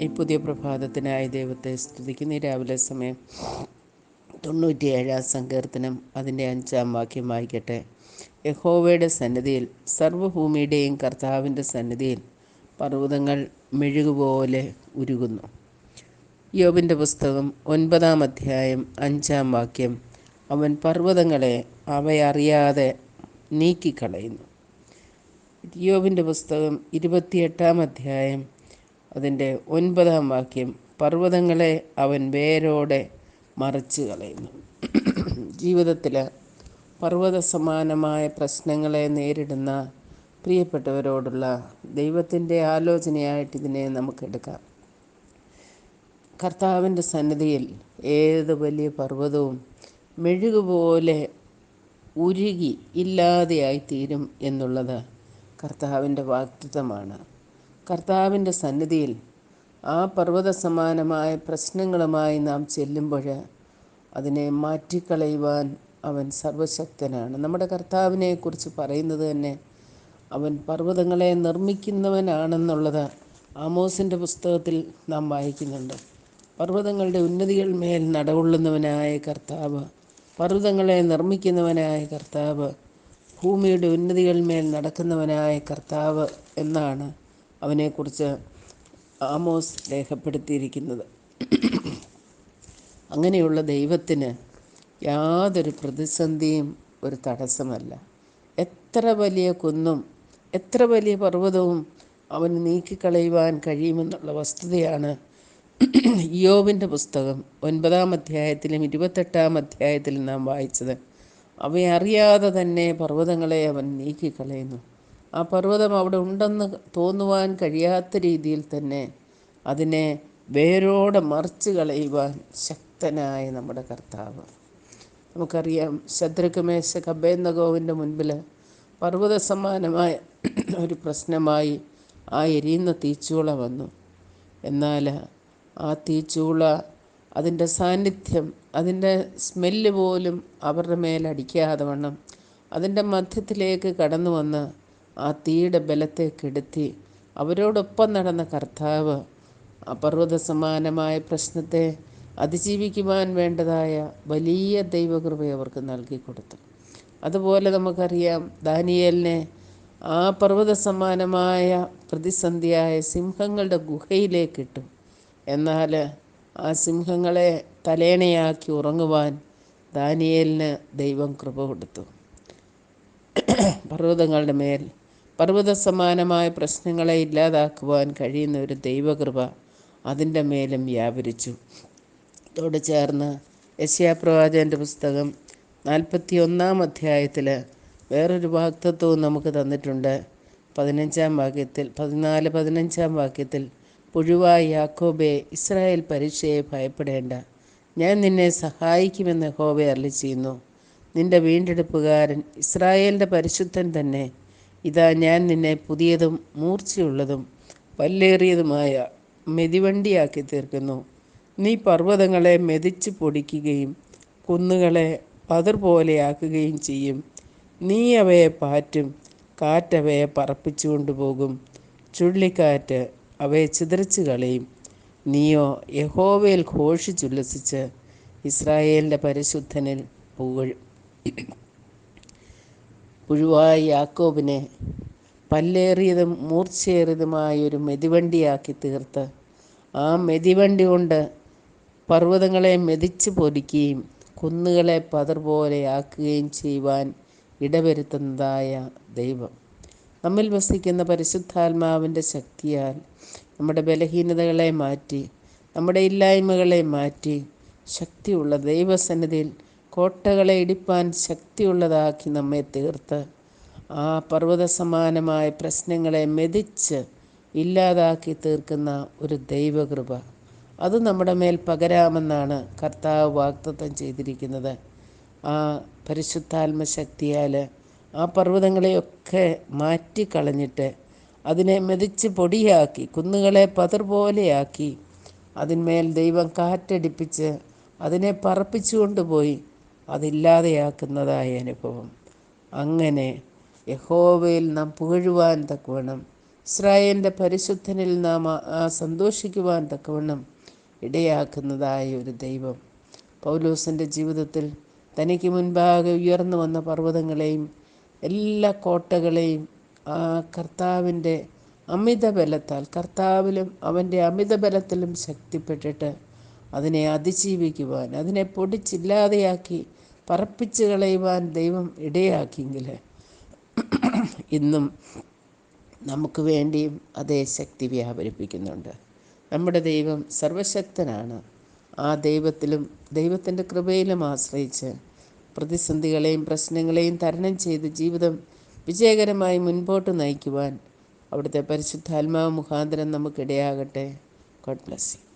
ഈ പുതിയ പ്രഭാതത്തിനായി ദൈവത്തെ സ്തുതിക്കുന്ന. രാവിലെ സമയം തൊണ്ണൂറ്റിയേഴാം സങ്കീർത്തനം അതിന്റെ അഞ്ചാം വാക്യം വായിക്കട്ടെ. യഹോവയുടെ സന്നിധിയിൽ സർവഭൂമിയുടെയും കർത്താവിന്റെ സന്നിധിയിൽ പർവതങ്ങൾ മെഴുകുപോലെ ഉരുകുന്നു. യോബിന്റെ പുസ്തകം ഒൻപതാം അധ്യായം അഞ്ചാം വാക്യം അവൻ പർവതങ്ങളെ അവയറിയാതെ നീക്കിക്കളയുന്നു. യോബിന്റെ പുസ്തകം ഇരുപത്തിയെട്ടാം അധ്യായം അതിന്റെ ഒൻപതാം വാക്യം പർവതങ്ങളെ അവൻ വേരോടെ മറിച്ച് കളയുന്നു. ജീവിതത്തിൽ പർവത സമാനമായ പ്രശ്നങ്ങളെ നേരിടുന്ന പ്രിയപ്പെട്ടവരോടുള്ള ദൈവത്തിന്റെ ആലോചനയായിട്ട് ഇതിനെ നമുക്കെടുക്കാം കർത്താവിന്റെ സന്നിധിയിൽ ഏത് വലിയ പർവതവും മെഴുകുപോലെ ഉരുകി ഇല്ലാതെയായിത്തീരും എന്നുള്ളത് കർത്താവിന്റെ വാക്തത്വമാണ് കർത്താവിന്റെ സന്നിധിയിൽ ആ പർവത സമാനമായ പ്രശ്നങ്ങളുമായി നാം ചെല്ലുമ്പോൾ അതിനെ മാറ്റിക്കളയുവാൻ അവൻ സർവശക്തനാണ് നമ്മുടെ കർത്താവിനെക്കുറിച്ച് പറയുന്നത് തന്നെ അവൻ പർവതങ്ങളെ നിർമ്മിക്കുന്നവനാണെന്നുള്ളത് ആമോസിന്റെ പുസ്തകത്തിൽ നാം വായിക്കുന്നുണ്ട്. പർവതങ്ങളുടെ ഉന്നതികൾ മേൽ നടകൊള്ളുന്നവനായ കർത്താവ് പർവതങ്ങളെ നിർമ്മിക്കുന്നവനായ കർത്താവ് ഭൂമിയുടെ ഉന്നതികൾ മേൽ നടക്കുന്നവനായ കർത്താവ് എന്നാണ് അവനെക്കുറിച്ച് ആമോസ് രേഖപ്പെടുത്തിയിരിക്കുന്നത്. അങ്ങനെയുള്ള ദൈവത്തിന് യാതൊരു പ്രതിസന്ധിയും ഒരു തടസ്സമല്ല. എത്ര വലിയ കുന്നും എത്ര വലിയ പർവതവും അവന് നീക്കിക്കളയുവാൻ കഴിയുമെന്നുള്ള വസ്തുതയാണ് യോബിന്റെ പുസ്തകം ഒൻപതാം അധ്യായത്തിലും ഇരുപത്തെട്ടാം അധ്യായത്തിലും നാം വായിച്ചത്. അവയറിയാതെ തന്നെ പർവതങ്ങളെ അവൻ നീക്കിക്കളയുന്നു. ആ പർവതം അവിടെ ഉണ്ടെന്ന് തോന്നുവാൻ കഴിയാത്ത രീതിയിൽ തന്നെ അതിനെ വേരോടെ മറിച്ച് കളയുവാൻ ശക്തനായ നമ്മുടെ കർത്താവ്. നമുക്കറിയാം ശത്രുക്കുമേശ കബേന്ദഗോവിന്റെ മുൻപിൽ പർവത സമാനമായ ഒരു പ്രശ്നമായി ആ എരിയുന്ന തീച്ചൂള വന്നു. എന്നാൽ ആ തീച്ചൂള അതിന്റെ സാന്നിധ്യം അതിന്റെ സ്മെല്ല് പോലും അവരുടെ മേലടിക്കാതെ വണ്ണം അതിന്റെ മധ്യത്തിലേക്ക് കടന്നു വന്ന് ആ തീയുടെ ബലത്തെ കെടുത്തി അവരോടൊപ്പം നടന്ന കർത്താവ് അപർവത സമാനമായ പ്രശ്നത്തെ അതിജീവിക്കുവാൻ വേണ്ടതായ വലിയ ദൈവകൃപ അവർക്ക് നൽകി കൊടുത്തു. അതുപോലെ നമുക്കറിയാം ദാനിയേലിനെ ആ പർവത സമാനമായ പ്രതിസന്ധിയായ സിംഹങ്ങളുടെ ഗുഹയിലേക്ക് ഇട്ടു എന്നാൽ ആ സിംഹങ്ങളെ തലേണയാക്കി ഉറങ്ങുവാൻ ദാനിയേലിന് ദൈവം കൃപ കൊടുത്തു. പർവതങ്ങളുടെ മേൽ പർവത സമാനമായ പ്രശ്നങ്ങളെ ഇല്ലാതാക്കുവാൻ കഴിയുന്ന ഒരു ദൈവകൃപ അതിന്റെ മേലും വ്യാപരിച്ചു. അതോട് ചേർന്ന് യശ്യാപ്രവാചന്റെ പുസ്തകം നാൽപ്പത്തി ഒന്നാം അധ്യായത്തിൽ വേറൊരു വാക്തത്വവും നമുക്ക് തന്നിട്ടുണ്ട്. പതിനഞ്ചാം വാക്യത്തിൽ പതിനാല് പതിനഞ്ചാം വാക്യത്തിൽ പുഴുവായി യാക്കോബെ ഇസ്രായേൽ പരീക്ഷയെ ഭയപ്പെടേണ്ട. ഞാൻ നിന്നെ സഹായിക്കുമെന്ന് ഹോബെ അരളി ചെയ്യുന്നു നിന്റെ വീണ്ടെടുപ്പുകാരൻ ഇസ്രായേലിന്റെ പരിശുദ്ധൻ തന്നെ. ഇതാ ഞാൻ നിന്നെ പുതിയതും മൂർച്ചയുള്ളതും പല്ലേറിയതുമായ മെതിവണ്ടിയാക്കി തീർക്കുന്നു. നീ പർവതങ്ങളെ മെതിച്ച് പൊടിക്കുകയും കുന്നുകളെ പതിർ പോലെയാക്കുകയും ചെയ്യും. നീ അവയെ പാറ്റും കാറ്റവയെ പറപ്പിച്ചു കൊണ്ടുപോകും ചുഴലിക്കാറ്റ് അവയെ ചിതറിച്ച് കളയും. നീയോ യഹോവയിൽ ഘോഷിച്ചുല്ലസിച്ച് ഇസ്രായേലിന്റെ പരിശുദ്ധനിൽ പുകഴും പുഴുവായ യാക്കോബിനെ പല്ലേറിയതും മൂർച്ചയേറിയതുമായ ഒരു മെതിവണ്ടിയാക്കി തീർത്ത്. ആ മെതിവണ്ടി കൊണ്ട് പർവതങ്ങളെ മെതിച്ച് പൊരിക്കുകയും കുന്നുകളെ പതർ പോലെയാക്കുകയും ചെയ്യുവാൻ ഇടവരുത്തുന്നതായ ദൈവം. നമ്മിൽ വസിക്കുന്ന പരിശുദ്ധാത്മാവിന്റെ ശക്തിയാൽ നമ്മുടെ ബലഹീനതകളെ മാറ്റി നമ്മുടെ ഇല്ലായ്മകളെ മാറ്റി ശക്തിയുള്ള ദൈവസന്നിധിയിൽ കോട്ടകളെ ഇടിപ്പാൻ ശക്തിയുള്ളതാക്കി നമ്മെ തീർത്ത്. ആ പർവത സമാനമായ പ്രശ്നങ്ങളെ മെതിച്ച് ഇല്ലാതാക്കി തീർക്കുന്ന ഒരു ദൈവകൃപ. അത് നമ്മുടെ മേൽ പകരാമെന്നാണ് കർത്താവ് വാക്തത്വം ചെയ്തിരിക്കുന്നത്. ആ പരിശുദ്ധാത്മശക്തിയാൽ ആ പർവതങ്ങളെയൊക്കെ മാറ്റിക്കളഞ്ഞിട്ട് അതിനെ മെതിച്ച് പൊടിയാക്കി കുന്നുകളെ പതിർ പോലെയാക്കി അതിന്മേൽ ദൈവം കാറ്റടിപ്പിച്ച് അതിനെ പറപ്പിച്ചു കൊണ്ടുപോയി അതില്ലാതെയാക്കുന്നതായ അനുഭവം. അങ്ങനെ യഹോവയിൽ നാം പുകഴുവാൻ തക്കവണ്ണം ഇസ്രായേലിന്റെ പരിശുദ്ധനിൽ നാം സന്തോഷിക്കുവാൻ തക്കവണ്ണം ഇടയാക്കുന്നതായ ഒരു ദൈവം. പൗലോസിന്റെ ജീവിതത്തിൽ തനിക്ക് മുൻപാകെ ഉയർന്നു വന്ന പർവതങ്ങളെയും എല്ലാ കോട്ടകളെയും ആ കർത്താവിന്റെ അമിത ബലത്താൽ കർത്താവിലും അവന്റെ അമിത ബലത്തിലും ശക്തിപ്പെട്ടിട്ട് അതിനെ അതിജീവിക്കുവാൻ അതിനെ പൊടിച്ചില്ലാതെയാക്കി പറപ്പിച്ച് കളയുവാൻ ദൈവം ഇടയാക്കിയെങ്കിൽ ഇന്നും നമുക്ക് വേണ്ടിയും അതേ ശക്തി വ്യാപരിപ്പിക്കുന്നുണ്ട്. നമ്മുടെ ദൈവം സർവശക്തനാണ്. ആ ദൈവത്തിലും ദൈവത്തിന്റെ കൃപയിലും ആശ്രയിച്ച് പ്രതിസന്ധികളെയും പ്രശ്നങ്ങളെയും തരണം ചെയ്ത് ജീവിതം വിജയകരമായി മുൻപോട്ട് നയിക്കുവാൻ അവിടുത്തെ പരിശുദ്ധാത്മാവ് മുഖാന്തരം നമുക്കിടയാകട്ടെ. God bless you